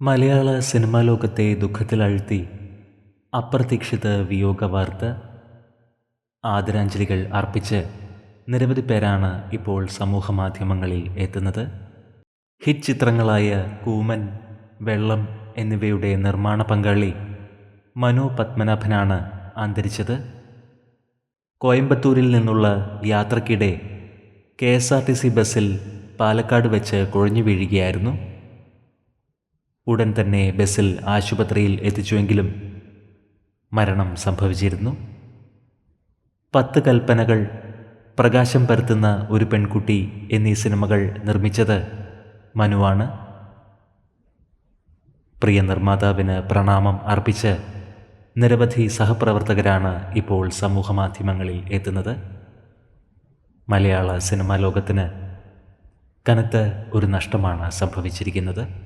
മലയാള cinema ലോകത്തെ ദുഃഖത്തിലഴ്ത്തി അപ്രതീക്ഷിത വിയോഗ വാർത്ത ആദരാഞ്ജലികൾ അർപ്പിച്ച് നിരവധി പേരാണ് ഇപ്പോൾ സമൂഹ മാധ്യമങ്ങളിൽ എത്തുന്നത്. ഹിറ്റ് ചിത്രങ്ങളായ കൂമൻ വെള്ളം എന്നിവയുടെ നിർമ്മാണ പങ്കാളി മനു പത്മനാഭനാണ് അന്തരിച്ചത്. കോയമ്പത്തൂരിൽ നിന്നുള്ള യാത്രക്കിടെ K S R T C ബസ്സിൽ പാലക്കാട് വെച്ച് കുഴഞ്ഞു വീഴുകയായിരുന്നു. ഉടൻ തന്നെ ബസ്സിൽ ആശുപത്രിയിൽ എത്തിച്ചുവെങ്കിലും മരണം സംഭവിച്ചിരുന്നു. പത്ത് കൽപ്പനകൾ പ്രകാശം പരത്തുന്ന ഒരു പെൺകുട്ടി എന്നീ സിനിമകൾ നിർമ്മിച്ചത് മനുവാണ്. പ്രിയ നിർമ്മാതാവിന് പ്രണാമം അർപ്പിച്ച് നിരവധി സഹപ്രവർത്തകരാണ് ഇപ്പോൾ സമൂഹമാധ്യമങ്ങളിൽ എത്തുന്നത്. മലയാള സിനിമാ ലോകത്തിന് കനത്ത ഒരു നഷ്ടമാണ് സംഭവിച്ചിരിക്കുന്നത്.